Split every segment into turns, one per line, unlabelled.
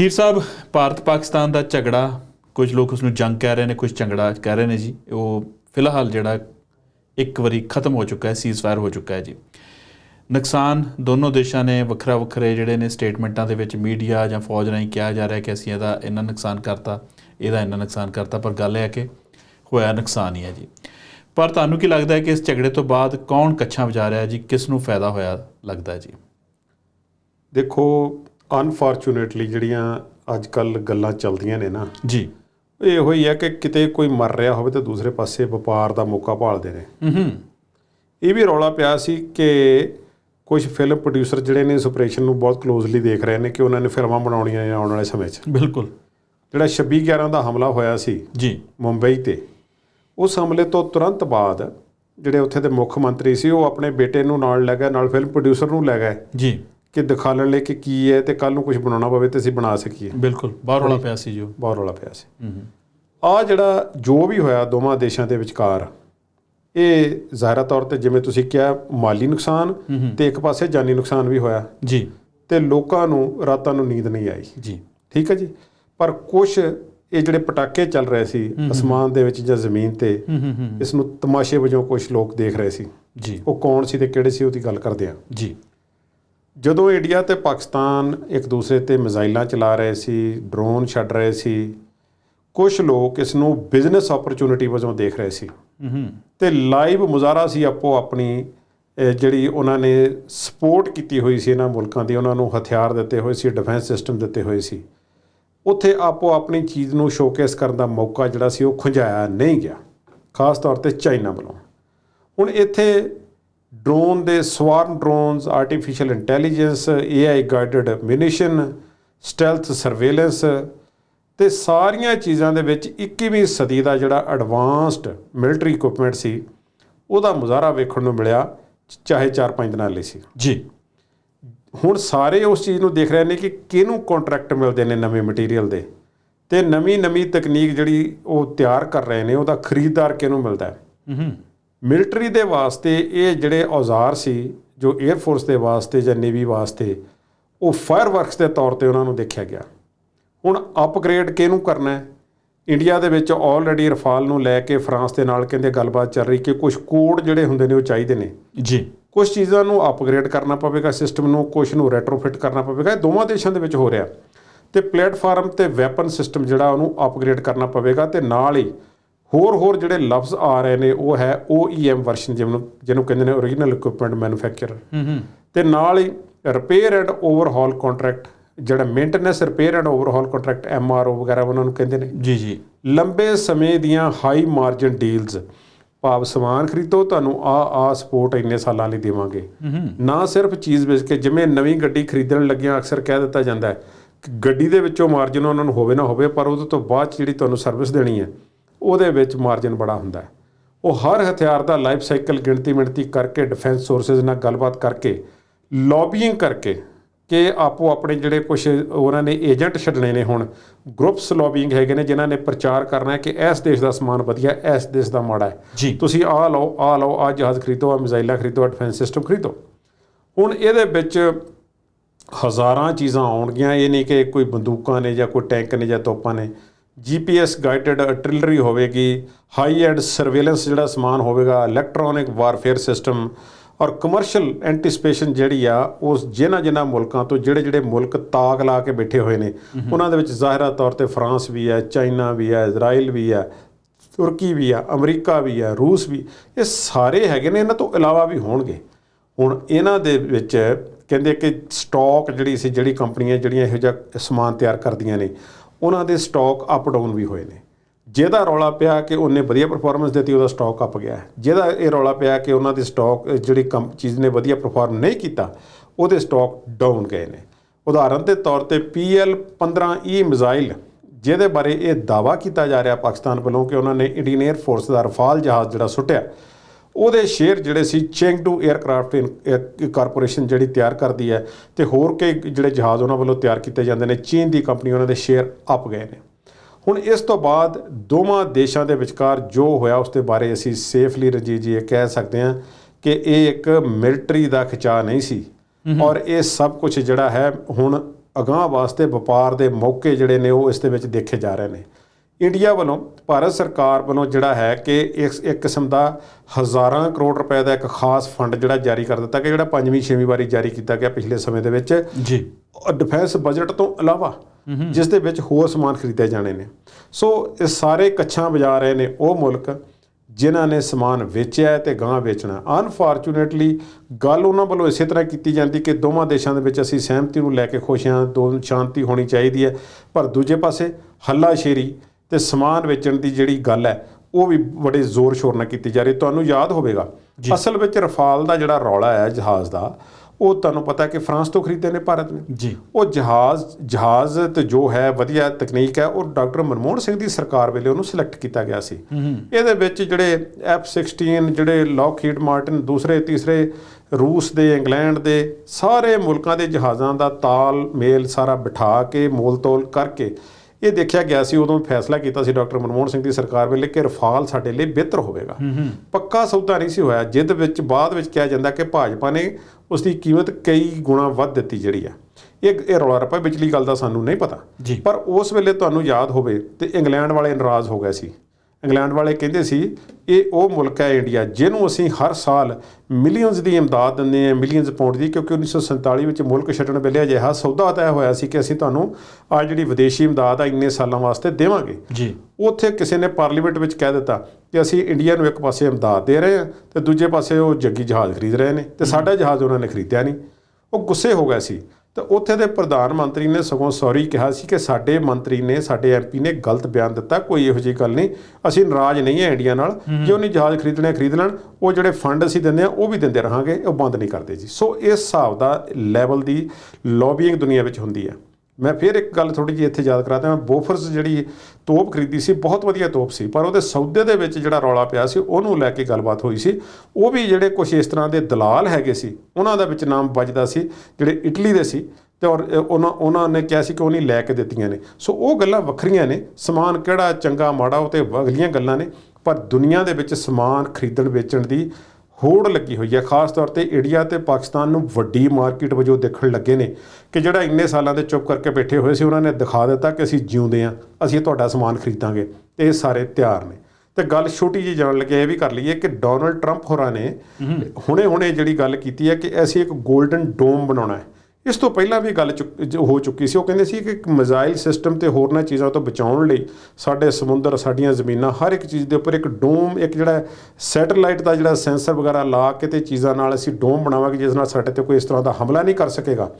ਹੀਰ ਸਾਹਿਬ, ਭਾਰਤ ਪਾਕਿਸਤਾਨ ਦਾ ਝਗੜਾ, ਕੁਝ ਲੋਕ ਉਸ ਨੂੰ ਜੰਗ ਕਹਿ ਰਹੇ ਨੇ, ਕੁਝ ਝਗੜਾ ਕਹਿ ਰਹੇ ਨੇ ਜੀ। ਉਹ ਫਿਲਹਾਲ ਜਿਹੜਾ ਇੱਕ ਵਾਰੀ ਖਤਮ ਹੋ ਚੁੱਕਾ ਹੈ ਸੀਜ਼ਫਾਇਰ ਹੋ ਚੁੱਕਾ ਹੈ ਜੀ। ਨੁਕਸਾਨ ਦੋਨੋਂ ਦੇਸ਼ਾਂ ਨੇ ਵੱਖਰਾ ਵੱਖਰੇ ਜਿਹੜੇ ਨੇ ਸਟੇਟਮੈਂਟਾਂ ਦੇ ਵਿੱਚ ਮੀਡੀਆ ਜਾਂ ਫੌਜ ਰਾਹੀਂ ਕਿਹਾ ਜਾ ਰਿਹਾ ਕਿ ਅਸੀਂ ਇਹਦਾ ਇੰਨਾ ਨੁਕਸਾਨ ਕਰਤਾ, ਇਹਦਾ ਇੰਨਾ ਨੁਕਸਾਨ ਕਰਤਾ, ਪਰ ਗੱਲ ਇਹ ਹੈ ਕਿ ਹੋਇਆ ਨੁਕਸਾਨ ਹੀ ਹੈ ਜੀ। ਪਰ ਤੁਹਾਨੂੰ ਕੀ ਲੱਗਦਾ ਹੈ ਕਿ ਇਸ ਝਗੜੇ ਤੋਂ ਬਾਅਦ ਕੌਣ ਕੱਛਾਂ ਵਜਾ ਰਿਹਾ ਜੀ? ਕਿਸ ਨੂੰ ਫਾਇਦਾ ਹੋਇਆ ਲੱਗਦਾ ਜੀ?
ਦੇਖੋ ਅਨਫੋਰਚੂਨੇਟਲੀ ਜਿਹੜੀਆਂ ਅੱਜ ਕੱਲ ਗੱਲਾਂ ਚੱਲਦੀਆਂ ਨੇ ਨਾ
ਜੀ।
ਇਹ ਹੀ ਹੈ ਕਿ ਕਿਤੇ ਕੋਈ ਮਰ ਰਿਹਾ ਹੋਵੇ ਤੇ ਦੂਸਰੇ ਪਾਸੇ ਵਪਾਰ ਦਾ ਮੌਕਾ ਭਾਲਦੇ ਨੇ।
ਹੂੰ
ਇਹ ਵੀ ਰੌਲਾ ਪਿਆ ਸੀ ਕਿ ਕੁਝ ਫਿਲਮ ਪ੍ਰੋਡਿਊਸਰ ਜਿਹੜੇ ਨੇ ਇਸ ਆਪਰੇਸ਼ਨ ਨੂੰ ਬਹੁਤ ਕਲੋਜ਼ਲੀ ਦੇਖ ਰਹੇ ਨੇ ਕਿ ਉਹਨਾਂ ਨੇ ਫਿਲਮਾਂ ਬਣਾਉਣੀਆਂ ਆ ਆਉਣ ਵਾਲੇ ਸਮੇਂ 'ਚ।
ਬਿਲਕੁਲ।
ਜਿਹੜਾ 26 11 ਦਾ ਹਮਲਾ ਹੋਇਆ ਸੀ
ਜੀ।
ਮੁੰਬਈ ਤੇ ਉਸ ਹਮਲੇ ਤੋਂ ਤੁਰੰਤ ਬਾਅਦ ਜਿਹੜੇ ਉੱਥੇ ਦੇ ਮੁੱਖ ਮੰਤਰੀ ਸੀ ਉਹ ਆਪਣੇ ਬੇਟੇ ਨੂੰ ਨਾਲ ਲੈ ਗਏ ਨਾਲ ਫਿਲਮ ਪ੍ਰੋਡਿਊਸਰ ਨੂੰ ਲੈ ਗਏ।
ਜੀ।
ਕਿ ਦਿਖਾਉਣ ਲਈ ਕਿ ਕੀ ਹੈ ਤੇ ਕੱਲ ਨੂੰ ਕੁਝ ਬਣਾਉਣਾ ਪਵੇ ਤੇ ਅਸੀਂ ਬਣਾ ਸਕੀਏ।
ਬਿਲਕੁਲ ਬਾਹਰ ਵਾਲਾ ਪਿਆ ਸੀ ਜੋ।
ਬਹੁਤ ਰੌਲਾ ਪਿਆ ਸੀ। ਆ ਜਿਹੜਾ ਜੋ ਵੀ ਹੋਇਆ ਦੋਵਾਂ ਦੇਸ਼ਾਂ ਦੇ ਵਿਚਕਾਰ ਇਹ ਜ਼ਾਹਿਰਾ ਤੌਰ ਤੇ ਜਿਵੇਂ ਤੁਸੀਂ ਕਿਹਾ ਮਾਲੀ ਨੁਕਸਾਨ ਤੇ ਇੱਕ ਪਾਸੇ ਜਾਨੀ ਨੁਕਸਾਨ ਵੀ ਹੋਇਆ।
ਜੀ।
ਤੇ ਲੋਕਾਂ ਨੂੰ ਰਾਤਾਂ ਨੂੰ ਨੀਂਦ ਨਹੀਂ ਆਈ।
ਜੀ।
ਠੀਕ ਹੈ ਜੀ? ਪਰ ਕੁਝ ਇਹ ਜਿਹੜੇ ਪਟਾਕੇ ਚੱਲ ਰਹੇ ਸੀ ਅਸਮਾਨ ਦੇ ਵਿੱਚ ਜਾਂ ਜ਼ਮੀਨ ਤੇ ਇਸ ਨੂੰ ਤਮਾਸ਼ੇ ਵਜੋਂ ਕੁਝ ਲੋਕ ਦੇਖ ਰਹੇ ਸੀ।
ਜੀ।
ਉਹ ਕੌਣ ਸੀ ਤੇ ਕਿਹੜੇ ਸੀ ਉਹਦੀ ਗੱਲ ਕਰਦੇ ਹਾਂ।
ਜੀ।
ਜਦੋਂ ਇੰਡੀਆ ਤੇ ਪਾਕਿਸਤਾਨ ਇੱਕ ਦੂਸਰੇ ਤੇ ਮਿਜ਼ਾਈਲਾਂ ਚਲਾ ਰਹੇ ਸੀ ਡਰੋਨ ਛੱਡ ਰਹੇ ਸੀ ਕੁਝ ਲੋਕ ਇਸ ਨੂੰ ਬਿਜ਼ਨਸ ਓਪਰਚੁਨਿਟੀ ਵਜੋਂ ਦੇਖ ਰਹੇ ਸੀ। ਤੇ ਲਾਈਵ ਮੁਜ਼ਾਹਰਾ ਸੀ ਆਪੋ ਆਪਣੀ ਜਿਹੜੀ ਉਹਨਾਂ ਨੇ ਸਪੋਰਟ ਕੀਤੀ ਹੋਈ ਸੀ ਇਹਨਾਂ ਮੁਲਕਾਂ ਦੀ ਉਹਨਾਂ ਨੂੰ ਹਥਿਆਰ ਦਿੱਤੇ ਹੋਏ ਸੀ ਡਿਫੈਂਸ ਸਿਸਟਮ ਦਿੱਤੇ ਹੋਏ ਸੀ। ਉੱਥੇ ਆਪੋ ਆਪਣੀ ਚੀਜ਼ ਨੂੰ ਸ਼ੋਕੇਸ ਕਰਨ ਦਾ ਮੌਕਾ ਜਿਹੜਾ ਸੀ ਉਹ ਖੁੰਝਾਇਆ ਨਹੀਂ ਗਿਆ ਖਾਸ ਤੌਰ ਤੇ ਚਾਈਨਾ ਵੱਲੋਂ। ਹੁਣ ਇੱਥੇ ਡਰੋਨ ਦੇ swarm drones artificial intelligence AI guided munition stealth surveillance ਤੇ ਸਾਰੀਆਂ ਚੀਜ਼ਾਂ ਦੇ ਵਿੱਚ 21ਵੀਂ ਸਦੀ ਦਾ ਜਿਹੜਾ ਐਡਵਾਂਸਡ ਮਿਲਟਰੀ ਇਕਵਿਪਮੈਂਟ ਸੀ ਉਹਦਾ ਮੁਜ਼ਾਹਰਾ ਵੇਖਣ ਨੂੰ ਮਿਲਿਆ ਚਾਹੇ 4-5 ਦਿਨਾਂ ਲਈ ਸੀ।
ਜੀ।
ਹੁਣ ਸਾਰੇ ਉਸ ਚੀਜ਼ ਨੂੰ ਦੇਖ ਰਹੇ ਨੇ ਕਿ ਕਿਹਨੂੰ ਕੰਟਰੈਕਟ ਮਿਲਦੇ ਨੇ ਨਵੇਂ ਮਟੀਰੀਅਲ ਦੇ ਤੇ ਨਵੀਂ ਨਵੀਂ ਤਕਨੀਕ ਜਿਹੜੀ ਉਹ ਤਿਆਰ ਕਰ ਰਹੇ ਨੇ ਉਹਦਾ ਖਰੀਦਦਾਰ ਕਿਹਨੂੰ ਮਿਲਦਾ ਹੈ?
ਹੂੰ ਹੂੰ
ਮਿਲਟਰੀ ਦੇ ਵਾਸਤੇ ਇਹ ਜਿਹੜੇ ਔਜ਼ਾਰ ਸੀ ਜੋ 에ਅਰ ਫੋਰਸ ਦੇ ਵਾਸਤੇ ਜਾਂ ਨੇਵੀ ਵਾਸਤੇ ਉਹ ਫਾਇਰ ਵਰਕਸ ਦੇ ਤੌਰ ਤੇ ਉਹਨਾਂ ਨੂੰ ਦੇਖਿਆ ਗਿਆ। ਹੁਣ ਅਪਗ੍ਰੇਡ ਕਿਹਨੂੰ ਕਰਨਾ ਹੈ? ਇੰਡੀਆ ਦੇ ਵਿੱਚ ਆਲਰੇਡੀ ਰਫਾਲ ਨੂੰ ਲੈ ਕੇ ਫਰਾਂਸ ਦੇ ਨਾਲ ਕਹਿੰਦੇ ਗੱਲਬਾਤ ਚੱਲ ਰਹੀ ਕਿ ਕੁਝ ਕੋਡ ਜਿਹੜੇ ਹੁੰਦੇ ਨੇ ਉਹ ਚਾਹੀਦੇ ਨੇ।
ਜੀ।
ਕੁਝ ਚੀਜ਼ਾਂ ਨੂੰ ਅਪਗ੍ਰੇਡ ਕਰਨਾ ਪਵੇਗਾ ਸਿਸਟਮ ਨੂੰ ਕੁਝ ਨੂੰ ਰੈਟਰੋਫਿਟ ਕਰਨਾ ਪਵੇਗਾ ਇਹ ਦੋਵਾਂ ਦੇਸ਼ਾਂ ਦੇ ਵਿੱਚ ਹੋ ਰਿਹਾ। ਤੇ ਪਲੇਟਫਾਰਮ ਤੇ ਵੈਪਨ ਸਿਸਟਮ ਜਿਹੜਾ ਉਹਨੂੰ ਅਪਗ੍ਰੇਡ ਕਰਨਾ ਪਵੇਗਾ ਤੇ ਨਾਲ ਹੀ ਹੋਰ ਹੋਰ ਜਿਹੜੇ ਲਫ਼ਜ਼ ਆ ਰਹੇ ਨੇ ਉਹ ਹੈ OEM ਵਰਸ਼ਨ ਜਿਹਨੂੰ ਜਿਹਨੂੰ ਕਹਿੰਦੇ ਨੇ ਓਰੀਜਨਲ ਇਕਵਿਪਮੈਂਟ ਮੈਨੂਫੈਕਚਰਰ
ਹੂੰ ਹੂੰ।
ਤੇ ਨਾਲ ਹੀ ਰਿਪੇਅਰ ਐਂਡ ਓਵਰਹਾਲ ਕੰਟਰੈਕਟ ਜਿਹੜਾ maintenance repair and overhaul contract MRO ਵਗੈਰਾ ਉਹਨਾਂ ਨੂੰ ਕਹਿੰਦੇ ਨੇ।
ਜੀ ਜੀ।
ਲੰਬੇ ਸਮੇਂ ਦੀਆਂ ਹਾਈ ਮਾਰਜਨ ਡੀਲਸ ਭਾਵ ਸਮਾਨ ਖਰੀਦੋ ਤੁਹਾਨੂੰ ਆ ਆ ਸਪੋਰਟ ਇੰਨੇ ਸਾਲਾਂ ਲਈ ਦੇਵਾਂਗੇ। ਨਾ ਸਿਰਫ ਚੀਜ਼ ਵੇਚ ਕੇ ਜਿਵੇਂ ਨਵੀਂ ਗੱਡੀ ਖਰੀਦਣ ਲੱਗਿਆਂ ਅਕਸਰ ਕਹਿ ਦਿੱਤਾ ਜਾਂਦਾ ਹੈ ਕਿ ਗੱਡੀ ਦੇ ਵਿੱਚੋਂ ਮਾਰਜਨ ਉਹਨਾਂ ਨੂੰ ਹੋਵੇ ਨਾ ਹੋਵੇ ਪਰ ਉਹਦੇ ਤੋਂ ਬਾਅਦ ਜਿਹੜੀ ਤੁਹਾਨੂੰ ਸਰਵਿਸ ਦੇਣੀ ਹੈ ਉਹਦੇ ਵਿੱਚ ਮਾਰਜਨ ਬੜਾ ਹੁੰਦਾ ਹੈ। ਉਹ ਹਰ ਹਥਿਆਰ ਦਾ ਲਾਈਫ ਸਾਈਕਲ ਗਿਣਤੀ ਮਿਣਤੀ ਕਰਕੇ ਡਿਫੈਂਸ ਸੋਰਸਸ ਨਾਲ ਗੱਲਬਾਤ ਕਰਕੇ ਲੌਬੀਇੰਗ ਕਰਕੇ ਕਿ ਆਪੋ ਆਪਣੇ ਜਿਹੜੇ ਕੁਝ ਉਹਨਾਂ ਨੇ ਏਜੰਟ ਛੱਡਣੇ ਨੇ ਹੁਣ ਗਰੁੱਪਸ ਲੌਬੀਇੰਗ ਹੈਗੇ ਨੇ ਜਿਨ੍ਹਾਂ ਨੇ ਪ੍ਰਚਾਰ ਕਰਨਾ ਹੈ ਕਿ ਇਸ ਦੇਸ਼ ਦਾ ਸਮਾਨ ਵਧੀਆ ਇਸ ਦੇਸ਼ ਦਾ ਮਾੜਾ ਹੈ। ਤੁਸੀਂ ਆਹ ਲਓ ਆਹ ਲਓ ਆਹ ਜਹਾਜ਼ ਖਰੀਦੋ ਆਹ ਮਿਜ਼ਾਈਲਾਂ ਖਰੀਦੋ ਆਹ ਡਿਫੈਂਸ ਸਿਸਟਮ ਖਰੀਦੋ। ਹੁਣ ਇਹਦੇ ਵਿੱਚ ਹਜ਼ਾਰਾਂ ਚੀਜ਼ਾਂ ਆਉਣਗੀਆਂ ਇਹ ਨਹੀਂ ਕਿ ਕੋਈ ਬੰਦੂਕਾਂ ਨੇ ਜਾਂ ਕੋਈ ਟੈਂਕ ਨੇ ਜਾਂ ਤੋਪਾਂ ਨੇ। ਜੀਪੀਐਸ ਗਾਈਡਡ ਆਰਟਿਲਰੀ ਹੋਵੇਗੀ ਹਾਈ ਐਂਡ ਸਰਵੇਲੈਂਸ ਜਿਹੜਾ ਸਮਾਨ ਹੋਵੇਗਾ ਇਲੈਕਟ੍ਰੋਨਿਕ ਵਾਰਫੇਅਰ ਸਿਸਟਮ ਔਰ ਕਮਰਸ਼ੀਅਲ ਐਂਟੀਸਪੇਸ਼ਨ ਜਿਹੜੀ ਆ ਉਸ ਜਿਨ੍ਹਾਂ ਜਿਨ੍ਹਾਂ ਮੁਲਕਾਂ ਤੋਂ ਜਿਹੜੇ ਜਿਹੜੇ ਮੁਲਕ ਤਾਕ ਲਾ ਕੇ ਬੈਠੇ ਹੋਏ ਨੇ ਉਹਨਾਂ ਦੇ ਵਿੱਚ ਜ਼ਾਹਿਰਾ ਤੌਰ ਤੇ ਫਰਾਂਸ ਵੀ ਹੈ ਚਾਈਨਾ ਵੀ ਹੈ ਇਜ਼ਰਾਈਲ ਵੀ ਹੈ ਤੁਰਕੀ ਵੀ ਆ ਅਮਰੀਕਾ ਵੀ ਆ ਰੂਸ ਵੀ ਇਹ ਸਾਰੇ ਹੈਗੇ ਨੇ ਇਹਨਾਂ ਤੋਂ ਇਲਾਵਾ ਵੀ ਹੋਣਗੇ। ਹੁਣ ਇਹਨਾਂ ਦੇ ਵਿੱਚ ਕਹਿੰਦੇ ਕਿ ਸਟਾਕ ਜਿਹੜੀ ਸੀ ਜਿਹੜੀ ਕੰਪਨੀਆਂ ਜਿਹੜੀਆਂ ਇਹੋ ਜਿਹਾ ਸਮਾਨ ਤਿਆਰ ਕਰਦੀਆਂ ਨੇ ਉਹਨਾਂ ਦੇ ਸਟਾਕ ਅਪ ਡਾਊਨ ਵੀ ਹੋਏ ਨੇ। ਜਿਹਦਾ ਰੌਲਾ ਪਿਆ ਕਿ ਉਹਨੇ ਵਧੀਆ ਪਰਫਾਰਮੈਂਸ ਦਿੱਤੀ, ਉਹਦਾ ਸਟਾਕ ਅਪ ਗਿਆ। ਜਿਹਦਾ ਇਹ ਰੌਲਾ ਪਿਆ ਕਿ ਉਹਨਾਂ ਦੀ ਸਟਾਕ ਜਿਹੜੀ ਕੰਪ ਚੀਜ਼ ਨੇ ਵਧੀਆ ਪਰਫਾਰਮ ਨਹੀਂ ਕੀਤਾ, ਉਹਦੇ ਸਟਾਕ ਡਾਊਨ ਗਏ ਨੇ। ਉਦਾਹਰਨ ਦੇ ਤੌਰ ਤੇ PL 15E ਮਿਜ਼ਾਈਲ, ਜਿਹਦੇ ਬਾਰੇ ਇਹ ਦਾਵਾ ਕੀਤਾ ਜਾ ਰਿਹਾ ਪਾਕਿਸਤਾਨ ਵੱਲੋਂ ਕਿ ਉਹਨਾਂ ਨੇ ਇੰਡੀਅਨ 에ਅਰ ਫੋਰਸ ਦਾ ਰਫਾਲ ਜਹਾਜ਼ ਜਿਹੜਾ ਸੁੱਟਿਆ ਉਹਦੇ ਸ਼ੇਅਰ ਜਿਹੜੇ ਸੀ ਚੈਂਗਡੂ 에ਅਰਕ੍ਰਾਫਟ ਕਾਰਪੋਰੇਸ਼ਨ ਜਿਹੜੀ ਤਿਆਰ ਕਰਦੀ ਹੈ ਤੇ ਹੋਰ ਕਈ ਜਿਹੜੇ ਜਹਾਜ਼ ਉਹਨਾਂ ਵੱਲੋਂ ਤਿਆਰ ਕੀਤੇ ਜਾਂਦੇ ਨੇ ਚੀਨ ਦੀ ਕੰਪਨੀ ਉਹਨਾਂ ਦੇ ਸ਼ੇਅਰ ਅਪ ਗਏ ਨੇ। ਹੁਣ ਇਸ ਤੋਂ ਬਾਅਦ ਦੋਵਾਂ ਦੇਸ਼ਾਂ ਦੇ ਵਿਚਕਾਰ ਜੋ ਹੋਇਆ ਉਸ ਦੇ ਬਾਰੇ ਅਸੀਂ ਸੇਫਲੀ ਰਣਜੀਤ ਜੀ ਇਹ ਕਹਿ ਸਕਦੇ ਹਾਂ ਕਿ ਇਹ ਇੱਕ ਮਿਲਟਰੀ ਦਾ ਖਿਚਾਅ ਨਹੀਂ ਸੀ। ਔਰ ਇਹ ਸਭ ਕੁਝ ਜਿਹੜਾ ਹੈ ਹੁਣ ਅਗਾਂਹ ਵਾਸਤੇ ਵਪਾਰ ਦੇ ਮੌਕੇ ਜਿਹੜੇ ਨੇ ਉਹ ਇਸ ਦੇ ਵਿੱਚ ਦੇਖੇ ਜਾ ਰਹੇ ਨੇ। ਇੰਡੀਆ ਵੱਲੋਂ ਭਾਰਤ ਸਰਕਾਰ ਵੱਲੋਂ ਜਿਹੜਾ ਹੈ ਕਿ ਇਸ ਇੱਕ ਕਿਸਮ ਦਾ ਹਜ਼ਾਰਾਂ ਕਰੋੜ ਰੁਪਏ ਦਾ ਇੱਕ ਖਾਸ ਫੰਡ ਜਿਹੜਾ ਜਾਰੀ ਕਰ ਦਿੱਤਾ ਕਿ ਜਿਹੜਾ ਪੰਜਵੀਂ ਛੇਵੀਂ ਵਾਰੀ ਜਾਰੀ ਕੀਤਾ ਗਿਆ ਪਿਛਲੇ ਸਮੇਂ ਦੇ ਵਿੱਚ।
ਜੀ।
ਡਿਫੈਂਸ ਬਜਟ ਤੋਂ ਇਲਾਵਾ ਜਿਸ ਦੇ ਵਿੱਚ ਹੋਰ ਸਮਾਨ ਖਰੀਦੇ ਜਾਣੇ ਨੇ। ਸੋ ਇਹ ਸਾਰੇ ਕੱਛਾਂ ਵਜਾ ਰਹੇ ਨੇ ਉਹ ਮੁਲਕ ਜਿਨ੍ਹਾਂ ਨੇ ਸਮਾਨ ਵੇਚਿਆ ਤੇ ਗਾਂ ਵੇਚਣਾ। ਅਨਫੋਰਚੂਨੇਟਲੀ ਗੱਲ ਉਹਨਾਂ ਵੱਲੋਂ ਇਸੇ ਤਰ੍ਹਾਂ ਕੀਤੀ ਜਾਂਦੀ ਕਿ ਦੋਵਾਂ ਦੇਸ਼ਾਂ ਦੇ ਵਿੱਚ ਅਸੀਂ ਸਹਿਮਤੀ ਨੂੰ ਲੈ ਕੇ ਖੁਸ਼ ਹਾਂ ਦੋ ਸ਼ਾਂਤੀ ਹੋਣੀ ਚਾਹੀਦੀ ਹੈ। ਪਰ ਦੂਜੇ ਪਾਸੇ ਹੱਲਾਸ਼ੇਰੀ ਤੇ ਸਮਾਨ ਵੇਚਣ ਦੀ ਜਿਹੜੀ ਗੱਲ ਹੈ ਉਹ ਵੀ ਬੜੇ ਜ਼ੋਰ ਸ਼ੋਰ ਨਾਲ ਕੀਤੀ ਜਾ ਰਹੀ ਤੁਹਾਨੂੰ ਯਾਦ ਹੋਵੇਗਾ ਅਸਲ ਵਿੱਚ ਰਫਾਲ ਦਾ ਜਿਹੜਾ ਰੌਲਾ ਹੈ ਜਹਾਜ਼ ਦਾ ਉਹ ਤੁਹਾਨੂੰ ਪਤਾ ਕਿ ਫਰਾਂਸ ਤੋਂ ਖਰੀਦੇ ਨੇ ਭਾਰਤ ਨੇ।
ਜੀ।
ਉਹ ਜਹਾਜ਼ ਜਹਾਜ਼ ਤੇ ਜੋ ਹੈ ਵਧੀਆ ਤਕਨੀਕ ਹੈ ਉਹ ਡਾਕਟਰ ਮਨਮੋਹਨ ਸਿੰਘ ਦੀ ਸਰਕਾਰ ਵੇਲੇ ਉਹਨੂੰ ਸਿਲੈਕਟ ਕੀਤਾ ਗਿਆ ਸੀ। ਇਹਦੇ ਵਿੱਚ ਜਿਹੜੇ F16 ਜਿਹੜੇ ਲੌਕਹੀਡ ਮਾਰਟਨ ਦੂਸਰੇ ਤੀਸਰੇ ਰੂਸ ਦੇ ਇੰਗਲੈਂਡ ਦੇ ਸਾਰੇ ਮੁਲਕਾਂ ਦੇ ਜਹਾਜ਼ਾਂ ਦਾ ਤਾਲ ਮੇਲ ਸਾਰਾ ਬਿਠਾ ਕੇ ਮੋਲ ਤੋਲ ਕਰਕੇ ਇਹ ਦੇਖਿਆ ਗਿਆ ਸੀ ਉਦੋਂ ਫੈਸਲਾ ਕੀਤਾ ਸੀ ਡਾਕਟਰ ਮਨਮੋਹਨ ਸਿੰਘ ਦੀ ਸਰਕਾਰ ਵੇਲੇ ਕਿ ਰਫਾਲ ਸਾਡੇ ਲਈ ਬਿਹਤਰ ਹੋਵੇਗਾ। ਪੱਕਾ ਸੌਦਾ ਨਹੀਂ ਸੀ ਹੋਇਆ ਜਿੱਦ ਵਿੱਚ ਬਾਅਦ ਵਿੱਚ ਕਿਹਾ ਜਾਂਦਾ ਕਿ ਭਾਜਪਾ ਨੇ ਉਸ ਦੀ ਕੀਮਤ ਕਈ ਗੁਣਾ ਵੱਧ ਦਿੱਤੀ ਜਿਹੜੀ ਆ। ਇਹ ਇਹ ਰੌਲਾ ਰੱਪਾ ਵਿਚਲੀ ਗੱਲ ਦਾ ਸਾਨੂੰ ਨਹੀਂ ਪਤਾ। ਪਰ ਉਸ ਵੇਲੇ ਤੁਹਾਨੂੰ ਯਾਦ ਹੋਵੇ ਤੇ ਇੰਗਲੈਂਡ ਵਾਲੇ ਨਾਰਾਜ਼ ਹੋ ਗਏ ਸੀ। ਇੰਗਲੈਂਡ ਵਾਲੇ ਕਹਿੰਦੇ ਸੀ ਇਹ ਉਹ ਮੁਲਕ ਹੈ ਇੰਡੀਆ ਜਿਹਨੂੰ ਅਸੀਂ ਹਰ ਸਾਲ ਮਿਲੀਅਨਸ ਦੀ ਇਮਦਾਦ ਦਿੰਦੇ ਹਾਂ ਮਿਲੀਅਨਸ ਪਾਉਂਡ ਦੀ ਕਿਉਂਕਿ 1947 ਵਿੱਚ ਮੁਲਕ ਛੱਡਣ ਵੇਲੇ ਅਜਿਹਾ ਸੌਦਾ ਤੈਅ ਹੋਇਆ ਸੀ ਕਿ ਅਸੀਂ ਤੁਹਾਨੂੰ ਆ ਜਿਹੜੀ ਵਿਦੇਸ਼ੀ ਇਮਦਾਦ ਆ ਇੰਨੇ ਸਾਲਾਂ ਵਾਸਤੇ ਦੇਵਾਂਗੇ।
ਜੀ।
ਉੱਥੇ ਕਿਸੇ ਨੇ ਪਾਰਲੀਮੈਂਟ ਵਿੱਚ ਕਹਿ ਦਿੱਤਾ ਕਿ ਅਸੀਂ ਇੰਡੀਆ ਨੂੰ ਇੱਕ ਪਾਸੇ ਇਮਦਾਦ ਦੇ ਰਹੇ ਹਾਂ ਤੇ ਦੂਜੇ ਪਾਸੇ ਉਹ ਜੱਗੀ ਜਹਾਜ਼ ਖਰੀਦ ਰਹੇ ਨੇ ਤੇ ਸਾਡਾ ਜਹਾਜ਼ ਉਹਨਾਂ ਨੇ ਖਰੀਦਿਆ ਨਹੀਂ। ਉਹ ਗੁੱਸੇ ਹੋ ਗਏ ਸੀ। ਤੇ ਉੱਥੇ ਦੇ ਪ੍ਰਧਾਨ ਮੰਤਰੀ ਨੇ ਸਗੋਂ ਸੌਰੀ ਕਿਹਾ ਸੀ ਕਿ ਸਾਡੇ ਮੰਤਰੀ ਨੇ ਸਾਡੇ ਐਮਪੀ ਨੇ ਗਲਤ ਬਿਆਨ ਦਿੱਤਾ ਕੋਈ ਇਹੋ ਜਿਹੀ ਗੱਲ ਨਹੀਂ। ਅਸੀਂ ਨਾਰਾਜ਼ ਨਹੀਂ ਹੈ ਇੰਡੀਆ ਨਾਲ। ਜੇ ਉਹਨੇ ਜਹਾਜ਼ ਖਰੀਦਣੇ ਖਰੀਦ ਲੈਣ ਉਹ ਜਿਹੜੇ ਫੰਡ ਅਸੀਂ ਦਿੰਦੇ ਆ ਉਹ ਵੀ ਦਿੰਦੇ ਰਹਾਂਗੇ ਉਹ ਬੰਦ ਨਹੀਂ ਕਰਦੇ ਜੀ। ਸੋ ਇਸ ਹਿਸਾਬ ਦਾ ਲੈਵਲ ਦੀ ਲੌਬੀਇੰਗ ਦੁਨੀਆ ਵਿੱਚ ਹੁੰਦੀ ਹੈ। ਮੈਂ ਫਿਰ ਇੱਕ ਗੱਲ ਥੋੜੀ ਜਿਹੀ ਇੱਥੇ ਯਾਦ ਕਰਾਤਾ, ਮੈਂ ਬੋਫਰਸ ਜਿਹੜੀ ਤੋਪ ਖਰੀਦੀ ਸੀ, ਬਹੁਤ ਵਧੀਆ ਤੋਪ ਸੀ, ਪਰ ਉਹਦੇ ਸੌਦੇ ਦੇ ਵਿੱਚ ਜਿਹੜਾ ਰੌਲਾ ਪਿਆ ਸੀ, ਉਹਨੂੰ ਲੈ ਕੇ ਗੱਲਬਾਤ ਹੋਈ ਸੀ। ਉਹ ਵੀ ਜਿਹੜੇ ਕੁਝ ਇਸ ਤਰ੍ਹਾਂ ਦੇ ਦਲਾਲ ਹੈਗੇ ਸੀ, ਉਹਨਾਂ ਦਾ ਵਿੱਚ ਨਾਮ ਵੱਜਦਾ ਸੀ, ਜਿਹੜੇ ਇਟਲੀ ਦੇ ਸੀ, ਤੇ ਔਰ ਉਹਨਾਂ ਉਹਨਾਂ ਨੇ ਕਿਹਾ ਸੀ ਕਿ ਉਹ ਨਹੀਂ ਲੈ ਕੇ ਦਿੱਤੀਆਂ ਨੇ। ਸੋ ਉਹ ਗੱਲਾਂ ਵੱਖਰੀਆਂ ਨੇ, ਸਮਾਨ ਕਿਹੜਾ ਚੰਗਾ, ਮਾੜਾ, ਉਹ ਤੇ ਅਗਲੀਆਂ ਗੱਲਾਂ ਨੇ, ਪਰ ਦੁਨੀਆ ਦੇ ਵਿੱਚ ਸਮਾਨ ਖਰੀਦਣ, ਵੇਚਣ ਦੀ ਹੋੜ ਲੱਗੀ ਹੋਈ ਹੈ। ਖਾਸ ਤੌਰ ਤੇ ਇੰਡੀਆ ਤੇ ਪਾਕਿਸਤਾਨ ਨੂੰ ਵੱਡੀ ਮਾਰਕੀਟ ਵਜੋਂ ਦੇਖਣ ਲੱਗੇ ਨੇ ਕਿ ਜਿਹੜਾ ਇੰਨੇ ਸਾਲਾਂ ਦੇ ਚੁੱਪ ਕਰਕੇ ਬੈਠੇ ਹੋਏ ਸੀ ਉਹਨਾਂ ਨੇ ਦਿਖਾ ਦਿੱਤਾ ਕਿ ਅਸੀਂ ਜਿਉਂਦੇ ਆ ਅਸੀਂ ਤੁਹਾਡਾ ਸਮਾਨ ਖਰੀਦਾਂਗੇ। ਤੇ ਇਹ ਸਾਰੇ ਤਿਆਰ ਨੇ। ਤੇ ਗੱਲ ਛੋਟੀ ਜਿਹੀ ਜਾਣ ਲੱਗੇ ਇਹ ਵੀ ਕਰ ਲਈਏ ਕਿ ਡੋਨਲਡ ਟਰੰਪ ਹੋਰਾਂ ਨੇ ਹੁਣੇ-ਹੁਣੇ ਜਿਹੜੀ ਗੱਲ ਕੀਤੀ ਹੈ ਕਿ ਅਸੀਂ ਇੱਕ 골ਡਨ ਡੋਮ ਬਣਾਉਣਾ ਹੈ। ਇਸ ਤੋਂ ਪਹਿਲਾਂ ਵੀ ਗੱਲ ਚੁੱਕ- ਜੋ ਹੋ ਚੁੱਕੀ ਸੀ। ਉਹ ਕਹਿੰਦੇ ਸੀ ਕਿ ਇੱਕ ਮਿਜ਼ਾਈਲ ਸਿਸਟਮ ਤੇ ਹੋਰਨਾਂ ਚੀਜ਼ਾਂ ਤੋਂ ਬਚਾਉਣ ਲਈ ਸਾਡੇ ਸਮੁੰਦਰ, ਸਾਡੀਆਂ ਜ਼ਮੀਨਾਂ, ਹਰ ਇੱਕ ਚੀਜ਼ ਦੇ ਉੱਪਰ ਇੱਕ ਡੋਮ, ਇੱਕ ਜਿਹੜਾ ਸੈਟੇਲਾਈਟ ਦਾ ਜਿਹੜਾ ਸੈਂਸਰ ਵਗੈਰਾ ਲਾ ਕੇ ਤੇ ਚੀਜ਼ਾਂ ਨਾਲ ਅਸੀਂ ਡੋਮ ਬਣਾਵਾਂਗੇ, ਜਿਸ ਨਾਲ ਸਾਡੇ ਤੇ ਕੋਈ ਇਸ ਤਰ੍ਹਾਂ ਦਾ ਹਮਲਾ ਨਹੀਂ ਕਰ ਸਕੇਗਾ।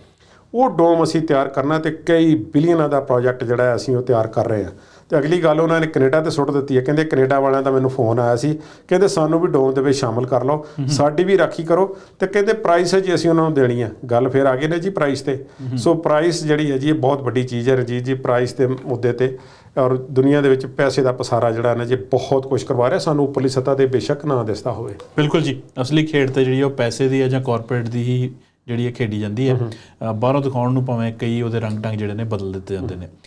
ਉਹ ਡੋਮ ਅਸੀਂ ਤਿਆਰ ਕਰਨਾ ਤੇ ਕਈ ਬਿਲੀਅਨਾਂ ਦਾ ਪ੍ਰੋਜੈਕਟ ਜਿਹੜਾ ਅਸੀਂ ਉਹ ਤਿਆਰ ਕਰ ਰਹੇ ਹਾਂ। ਤੇ ਅਗਲੀ ਗੱਲ ਉਹਨਾਂ ਨੇ ਕੈਨੇਡਾ ਤੇ ਸੁੱਟ ਦਿੱਤੀ ਹੈ। ਕਹਿੰਦੇ ਕੈਨੇਡਾ ਵਾਲਿਆਂ ਦਾ ਮੈਨੂੰ ਫੋਨ ਆਇਆ ਸੀ। ਕਹਿੰਦੇ ਸਾਨੂੰ ਵੀ ਡੋਮ ਦੇ ਵਿੱਚ ਸ਼ਾਮਲ ਕਰ ਲਓ। ਸਾਡੀ ਵੀ ਰਾਖੀ ਕਰੋ। ਤੇ ਕਹਿੰਦੇ ਪ੍ਰਾਈਸ ਹੈ ਜੀ ਅਸੀਂ ਉਹਨਾਂ ਨੂੰ ਦੇਣੀ ਹੈ। ਗੱਲ ਫਿਰ ਆ ਗਈ ਨੇ ਜੀ ਪ੍ਰਾਈਸ ਤੇ। ਸੋ ਪ੍ਰਾਈਸ ਜਿਹੜੀ ਹੈ ਜੀ ਇਹ ਬਹੁਤ ਵੱਡੀ ਚੀਜ਼ ਹੈ ਰਣਜੀਤ ਜੀ ਪ੍ਰਾਈਸ ਦੇ ਮੁੱਦੇ ਤੇ। ਔਰ ਦੁਨੀਆ ਦੇ ਵਿੱਚ ਪੈਸੇ ਦਾ ਪਸਾਰਾ ਜਿਹੜਾ ਨਾ ਜੀ ਬਹੁਤ ਕੁਝ ਕਰਵਾ ਰਿਹਾ। ਸਾਨੂੰ ਉੱਪਰਲੀ ਸਤ੍ਹਾ ਤੇ ਬੇਸ਼ੱਕ ਨਾ ਦਿਸਦਾ ਹੋਵੇ।
ਬਿਲਕੁਲ ਜੀ। ਅਸਲੀ ਖੇਡ ਤੇ ਜਿਹੜੀ ਉਹ ਪੈਸੇ ਦੀ ਹੈ ਜਾਂ ਕਾਰਪੋਰੇਟ ਦੀ ਹੀ ਜਿਹੜੀ ਇਹ ਖੇਡੀ ਜਾਂਦੀ ਹੈ। ਬਾਹਰੋਂ ਦਿਖਾਉਣ ਨੂੰ ਭਾਵੇਂ ਕਈ ਉਹਦੇ ਰੰਗ ਟੰਗ ਜਿਹੜੇ ਨੇ ਬਦਲ ਦਿੱਤੇ ਜਾਂਦੇ ਨੇ।